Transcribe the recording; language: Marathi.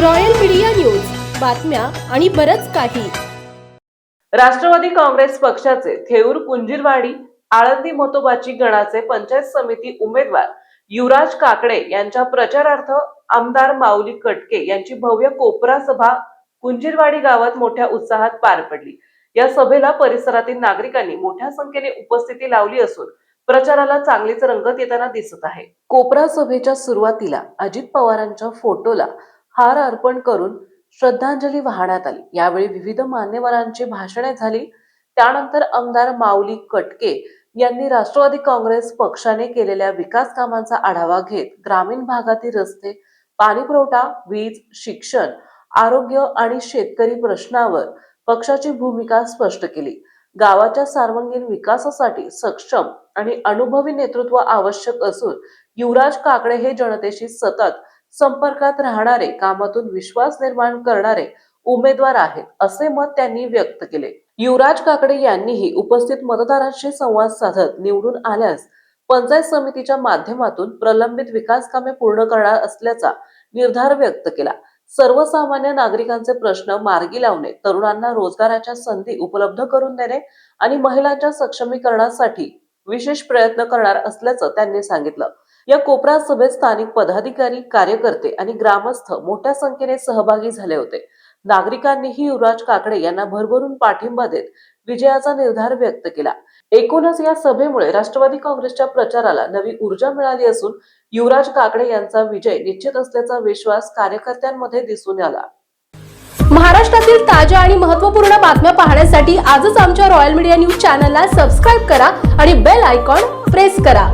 Royal media news. बातम्या आणि बरच काही. राष्ट्रवादी काँग्रेस पक्षाचे थेऊर कुंजीरवाडी आळंदी मतोबाची गणाचे पंचायत समिती उमेदवार युवराज काकडे यांच्या प्रचारार्थ आमदार माऊली कटके यांची भव्य कोपरा सभा कुंजीरवाडी गावात मोठ्या उत्साहात पार पडली. या सभेला परिसरातील नागरिकांनी मोठ्या संख्येने उपस्थिती लावली असून प्रचाराला चांगलीच रंगत येताना दिसत आहे. कोपरा सभेच्या सुरुवातीला अजित पवारांच्या फोटोला हार अर्पण करून श्रद्धांजली वाहण्यात आली. यावेळी विविध मान्यवरांची भाषणे झाली. त्यानंतर आमदार माऊली कटके यांनी राष्ट्रवादी काँग्रेस पक्षाने केलेल्या विकास कामांचा आढावा घेत ग्रामीण भागातील रस्ते पाणी पुरवठा वीज शिक्षण आरोग्य आणि शेतकरी प्रश्नावर पक्षाची भूमिका स्पष्ट केली. गावाच्या सर्वांगीण विकासासाठी सक्षम आणि अनुभवी नेतृत्व आवश्यक असून युवराज काकडे हे जनतेशी सतत संपर्कात राहणारे कामातून विश्वास निर्माण करणारे उमेदवार आहेत असे मत त्यांनी व्यक्त केले. युवराज काकडे यांनीही उपस्थित मतदारांशी संवाद साधत निवडून आल्यास पंचायत समितीच्या माध्यमातून प्रलंबित विकास कामे पूर्ण करणार असल्याचा निर्धार व्यक्त केला. सर्वसामान्य नागरिकांचे प्रश्न मार्गी लावणे तरुणांना रोजगाराच्या संधी उपलब्ध करून देणे आणि महिलांच्या सक्षमीकरणासाठी विशेष प्रयत्न करणार असल्याचं त्यांनी सांगितलं. या कोपरा सभेत स्थानिक पदाधिकारी कार्यकर्ते आणि ग्रामस्थ मोठ्या संख्येने सहभागी झाले होते. नागरिकांनीही युवराज काकडे यांना भरभरून पाठिंबा देत विजयाचा निर्धार व्यक्त केला. एकूणच या सभेमुळे राष्ट्रवादी काँग्रेसच्या प्रचाराला नवी ऊर्जा मिळाली असून युवराज काकडे यांचा विजय निश्चित असल्याचा विश्वास कार्यकर्त्यांमध्ये दिसून आला. महाराष्ट्रातील ताज्या आणि महत्त्वपूर्ण बातम्या पाहण्यासाठी आजच आमच्या रॉयल मीडिया न्यूज चॅनलला सबस्क्राईब करा आणि बेल आयकॉन प्रेस करा.